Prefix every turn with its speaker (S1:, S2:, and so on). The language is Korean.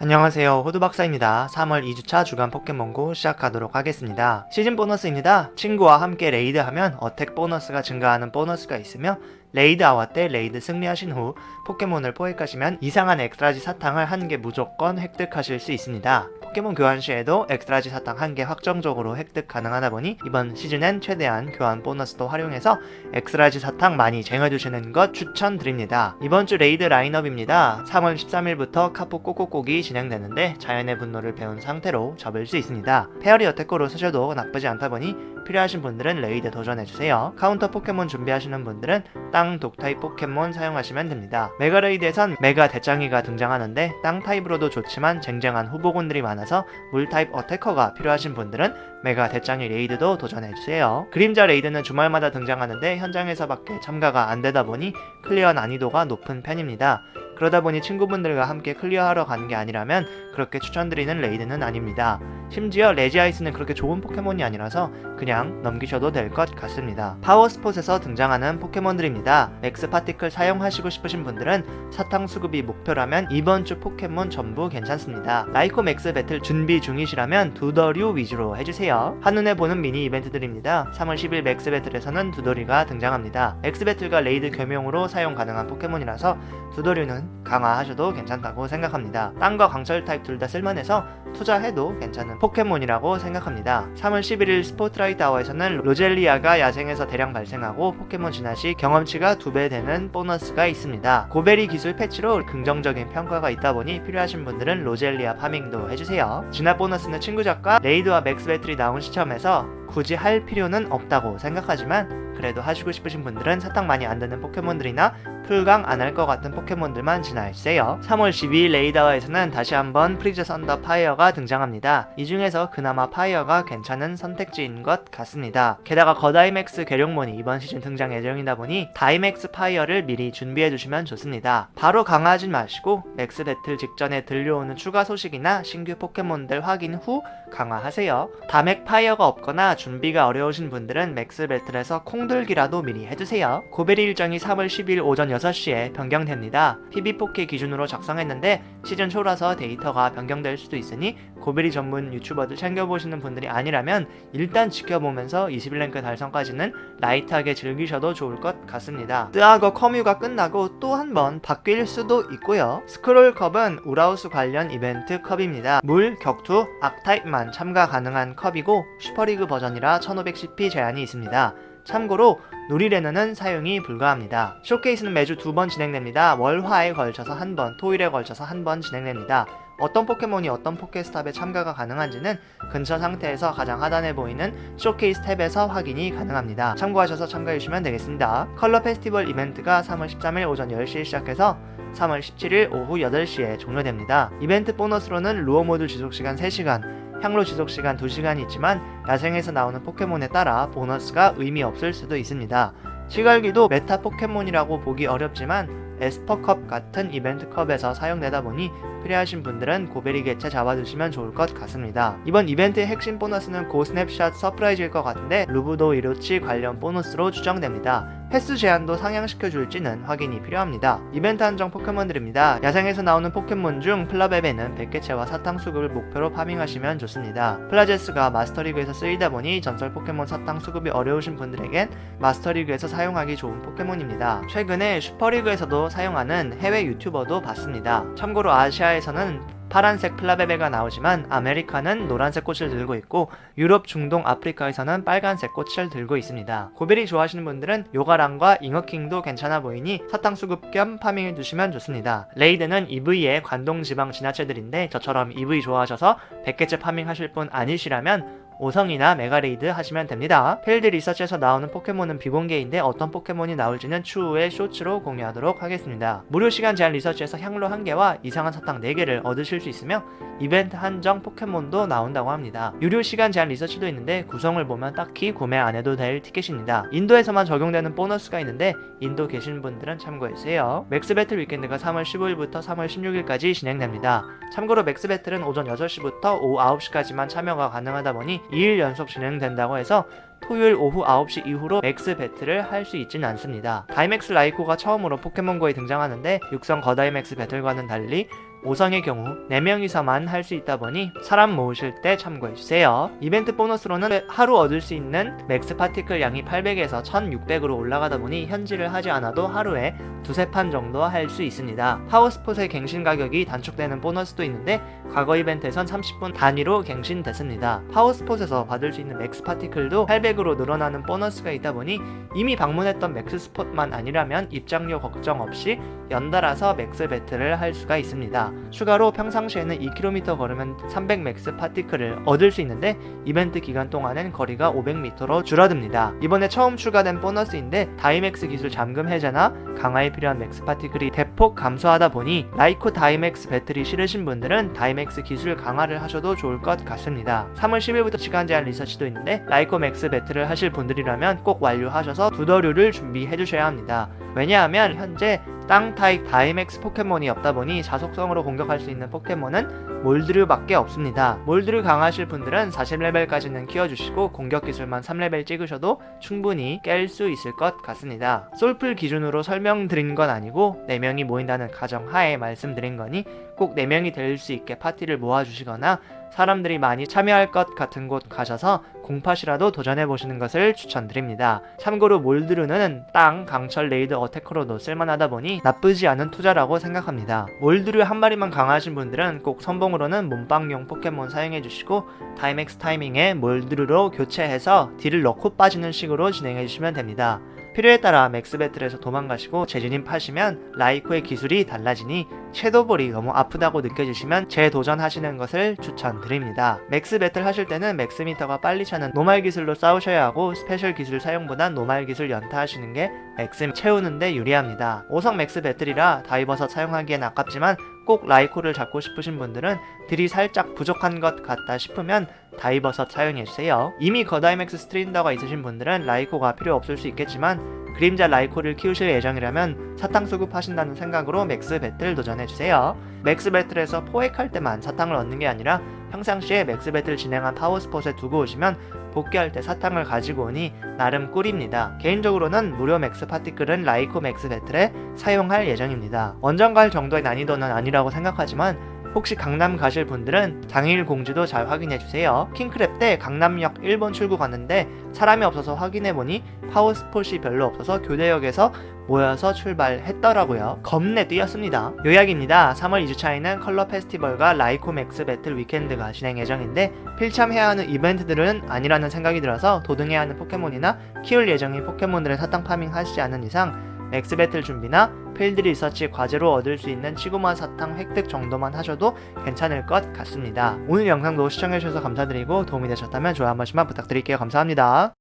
S1: 안녕하세요. 호두박사입니다. 3월 2주차 주간 포켓몬고 시작하도록 하겠습니다. 시즌 보너스입니다. 친구와 함께 레이드하면 어택 보너스가 증가하는 보너스가 있으며 레이드 아워 때 레이드 승리하신 후 포켓몬을 포획하시면 이상한 엑스트라지 사탕을 한 개 무조건 획득하실 수 있습니다 포켓몬 교환 시에도 엑스트라지 사탕 한개 확정적으로 획득 가능하다 보니 이번 시즌엔 최대한 교환 보너스도 활용해서 엑스트라지 사탕 많이 쟁여주시는 것 추천드립니다. 이번 주 레이드 라인업입니다. 3월 13일부터 카푸 꼬꼬꼬기 진행되는데 자연의 분노를 배운 상태로 접을 수 있습니다. 페어리 어택거로 쓰셔도 나쁘지 않다 보니 필요하신 분들은 레이드 도전해주세요. 카운터 포켓몬 준비하시는 분들은 땅 독타입 포켓몬 사용하시면 됩니다. 메가 레이드에선 메가 대장이가 등장하는데 땅 타입으로도 좋지만 쟁쟁한 후보군들이 많아서 물 타입 어태커가 필요하신 분들은 메가 대장이 레이드도 도전해주세요. 그림자 레이드는 주말마다 등장하는데 현장에서밖에 참가가 안 되다 보니 클리어 난이도가 높은 편입니다. 그러다 보니 친구분들과 함께 클리어하러 가는 게 아니라면 그렇게 추천드리는 레이드는 아닙니다. 심지어 레지아이스는 그렇게 좋은 포켓몬이 아니라서 그냥 넘기셔도 될 것 같습니다. 파워스폿에서 등장하는 포켓몬들입니다. 맥스 파티클 사용하시고 싶으신 분들은 사탕 수급이 목표라면 이번 주 포켓몬 전부 괜찮습니다. 라이코 맥스 배틀 준비 중이시라면 두더류 위주로 해주세요. 한눈에 보는 미니 이벤트들입니다. 3월 10일 맥스 배틀에서는 두더리가 등장합니다. 맥스 배틀과 레이드 겸용으로 사용 가능한 포켓몬이라서 두더류는 강화하셔도 괜찮다고 생각합니다. 땅과 강철 타입 둘 다 쓸만해서 투자해도 괜찮은 포켓몬이라고 생각합니다. 3월 11일 스포트라이트 아워에서는 로젤리아가 야생에서 대량 발생하고 포켓몬 진화 시 경험치가 두배 되는 보너스가 있습니다. 고베리 기술 패치로 긍정적인 평가가 있다 보니 필요하신 분들은 로젤리아 파밍도 해주세요. 진화 보너스는 친구작과 레이드와 맥스 배틀이 나온 시점에서 굳이 할 필요는 없다고 생각하지만 그래도 하시고 싶으신 분들은 사탕 많이 안 드는 포켓몬들이나 풀강 안 할 것 같은 포켓몬들만 진화해주세요. 3월 12일 레이더에서는 다시 한번 프리즈 썬더 파이어가 등장합니다. 이 중에서 그나마 파이어가 괜찮은 선택지인 것 같습니다. 게다가 거다이맥스 계룡몬이 이번 시즌 등장 예정이다 보니 다이맥스 파이어를 미리 준비해주시면 좋습니다. 바로 강화하진 마시고 맥스 배틀 직전에 들려오는 추가 소식이나 신규 포켓몬들 확인 후 강화하세요. 다맥 파이어가 없거나 준비가 어려우신 분들은 맥스 배틀에서 콩들기라도 미리 해주세요. 고베리 일정이 3월 10일 오전 6시에 변경됩니다. PB4K 기준으로 작성했는데 시즌 초라서 데이터가 변경될 수도 있으니 고베리 전문 유튜버들 챙겨보시는 분들이 아니라면 일단 지켜보면서 21랭크 달성까지는 라이트하게 즐기셔도 좋을 것 같습니다. 뜨아거 커뮤가 끝나고 또 한 번 바뀔 수도 있고요. 스크롤 컵은 우라우스 관련 이벤트 컵입니다. 물, 격투, 악타입만 참가 가능한 컵이고 슈퍼리그 버전이라 1510p 제한이 있습니다. 참고로 누리레너는 사용이 불가합니다. 쇼케이스는 매주 두 번 진행됩니다. 월화에 걸쳐서 한 번, 토일에 걸쳐서 한 번 진행됩니다. 어떤 포켓몬이 어떤 포켓스탑에 참가가 가능한지는 근처 상태에서 가장 하단에 보이는 쇼케이스 탭에서 확인이 가능합니다. 참고하셔서 참가해주시면 되겠습니다. 컬러 페스티벌 이벤트가 3월 13일 오전 10시에 시작해서 3월 17일 오후 8시에 종료됩니다. 이벤트 보너스로는 루어 모드 지속시간 3시간, 향로 지속 시간 2시간이 있지만 야생에서 나오는 포켓몬에 따라 보너스가 의미 없을 수도 있습니다. 시갈기도 메타 포켓몬이라고 보기 어렵지만 에스퍼컵 같은 이벤트컵에서 사용되다 보니 필요하신 분들은 고베리 개체 잡아두시면 좋을 것 같습니다. 이번 이벤트의 핵심 보너스는 고 스냅샷 서프라이즈일 것 같은데 루브도 이로치 관련 보너스로 추정됩니다. 횟수 제한도 상향시켜 줄지는 확인이 필요합니다. 이벤트 한정 포켓몬들입니다. 야생에서 나오는 포켓몬 중 플라베베는 100개체와 사탕 수급을 목표로 파밍하시면 좋습니다. 플라제스가 마스터리그에서 쓰이다 보니 전설 포켓몬 사탕 수급이 어려우신 분들에겐 마스터리그에서 사용하기 좋은 포켓몬입니다. 최근에 슈퍼리그에서도 사용하는 해외 유튜버도 봤습니다. 참고로 아시아에서는 파란색 플라베베가 나오지만 아메리카는 노란색 꽃을 들고 있고 유럽, 중동, 아프리카에서는 빨간색 꽃을 들고 있습니다. 고베리 좋아하시는 분들은 요가랑과 잉어킹도 괜찮아 보이니 사탕 수급 겸 파밍해 두시면 좋습니다. 레이드는 EV의 관동 지방 진화체들인데 저처럼 EV 좋아하셔서 100개째 파밍하실 분 아니시라면 오성이나 메가레이드 하시면 됩니다. 필드 리서치에서 나오는 포켓몬은 비공개인데 어떤 포켓몬이 나올지는 추후에 쇼츠로 공유하도록 하겠습니다. 무료 시간 제한 리서치에서 향로 1개와 이상한 사탕 4개를 얻으실 수 있으며 이벤트 한정 포켓몬도 나온다고 합니다. 유료 시간 제한 리서치도 있는데 구성을 보면 딱히 구매 안 해도 될 티켓입니다. 인도에서만 적용되는 보너스가 있는데 인도 계신 분들은 참고해주세요. 맥스 배틀 위켄드가 3월 15일부터 3월 16일까지 진행됩니다. 참고로 맥스 배틀은 오전 6시부터 오후 9시까지만 참여가 가능하다 보니 2일 연속 진행된다고 해서 토요일 오후 9시 이후로 맥스 배틀을 할 수 있지는 않습니다. 다이맥스 라이코가 처음으로 포켓몬고에 등장하는데 육성 거다이맥스 배틀과는 달리 5성의 경우 4명 이서만 할 수 있다 보니 사람 모으실 때 참고해주세요. 이벤트 보너스로는 하루 얻을 수 있는 맥스 파티클 양이 800에서 1600으로 올라가다 보니 현질을 하지 않아도 하루에 두세 판 정도 할 수 있습니다. 하우스폿의 갱신 가격이 단축되는 보너스도 있는데 과거 이벤트에선 30분 단위로 갱신됐습니다. 하우스폿에서 받을 수 있는 맥스 파티클도 800으로 늘어나는 보너스가 있다 보니 이미 방문했던 맥스 스폿만 아니라면 입장료 걱정 없이 연달아서 맥스 배틀을 할 수가 있습니다. 추가로 평상시에는 2km 걸으면 300 맥스 파티클을 얻을 수 있는데 이벤트 기간 동안엔 거리가 500m로 줄어듭니다. 이번에 처음 추가된 보너스인데 다이맥스 기술 잠금 해제나 강화에 필요한 맥스 파티클이 대폭 감소하다 보니 라이코 다이맥스 배틀이 싫으신 분들은 다이맥스 기술 강화를 하셔도 좋을 것 같습니다. 3월 10일부터 시간 제한 리서치도 있는데 라이코 맥스 배틀을 하실 분들이라면 꼭 완료하셔서 두더류를 준비해 주셔야 합니다. 왜냐하면 현재 땅 타입 다이맥스 포켓몬이 없다 보니 자속성으로 공격할 수 있는 포켓몬은 몰드류밖에 없습니다. 몰드류 강하실 분들은 40레벨까지는 키워주시고 공격 기술만 3레벨 찍으셔도 충분히 깰 수 있을 것 같습니다. 솔플 기준으로 설명드린 건 아니고 4명이 모인다는 가정 하에 말씀드린 거니 꼭 4명이 될 수 있게 파티를 모아주시거나 사람들이 많이 참여할 것 같은 곳 가셔서 공팟이라도 도전해 보시는 것을 추천드립니다. 참고로 몰드류는 땅, 강철, 레이드, 어태커로도 쓸만하다 보니 나쁘지 않은 투자라고 생각합니다. 몰드류 한 마리만 강하신 분들은 꼭 선봉으로는 몸빵용 포켓몬 사용해 주시고 다이맥스 타이밍에 몰드류로 교체해서 딜을 넣고 빠지는 식으로 진행해 주시면 됩니다. 필요에 따라 맥스 배틀에서 도망가시고 재진입 하시면 라이코의 기술이 달라지니 섀도볼이 너무 아프다고 느껴지시면 재도전하시는 것을 추천드립니다. 맥스 배틀 하실 때는 맥스 미터가 빨리 차는 노말 기술로 싸우셔야 하고 스페셜 기술 사용보단 노말 기술 연타하시는 게 맥스 채우는데 유리합니다. 5성 맥스 배틀이라 다이버섯 사용하기엔 아깝지만 꼭 라이코를 잡고 싶으신 분들은 딜이 살짝 부족한 것 같다 싶으면 다이버섯 사용해주세요. 이미 거다이맥스 스트린더가 있으신 분들은 라이코가 필요 없을 수 있겠지만 그림자 라이코를 키우실 예정이라면 사탕 수급하신다는 생각으로 맥스 배틀 도전해주세요. 맥스 배틀에서 포획할 때만 사탕을 얻는 게 아니라 평상시에 맥스 배틀 진행한 파워스폿에 두고 오시면 복귀할 때 사탕을 가지고 오니 나름 꿀입니다. 개인적으로는 무료 맥스 파티클은 라이코 맥스 배틀에 사용할 예정입니다. 원정 갈 정도의 난이도는 아니라고 생각하지만 혹시 강남 가실 분들은 당일 공지도 잘 확인해 주세요. 킹크랩 때 강남역 1번 출구 갔는데 사람이 없어서 확인해 보니 파워스폿이 별로 없어서 교대역에서 모여서 출발했더라고요. 겁내 뛰었습니다. 요약입니다. 3월 2주차에는 컬러 페스티벌과 라이코 맥스 배틀 위켄드가 진행 예정인데 필참해야 하는 이벤트들은 아니라는 생각이 들어서 도등해야 하는 포켓몬이나 키울 예정인 포켓몬들의 사탕 파밍 하시지 않은 이상 맥스 배틀 준비나 필드 리서치 과제로 얻을 수 있는 치구마 사탕 획득 정도만 하셔도 괜찮을 것 같습니다. 오늘 영상도 시청해주셔서 감사드리고 도움이 되셨다면 좋아요 한 번씩만 부탁드릴게요. 감사합니다.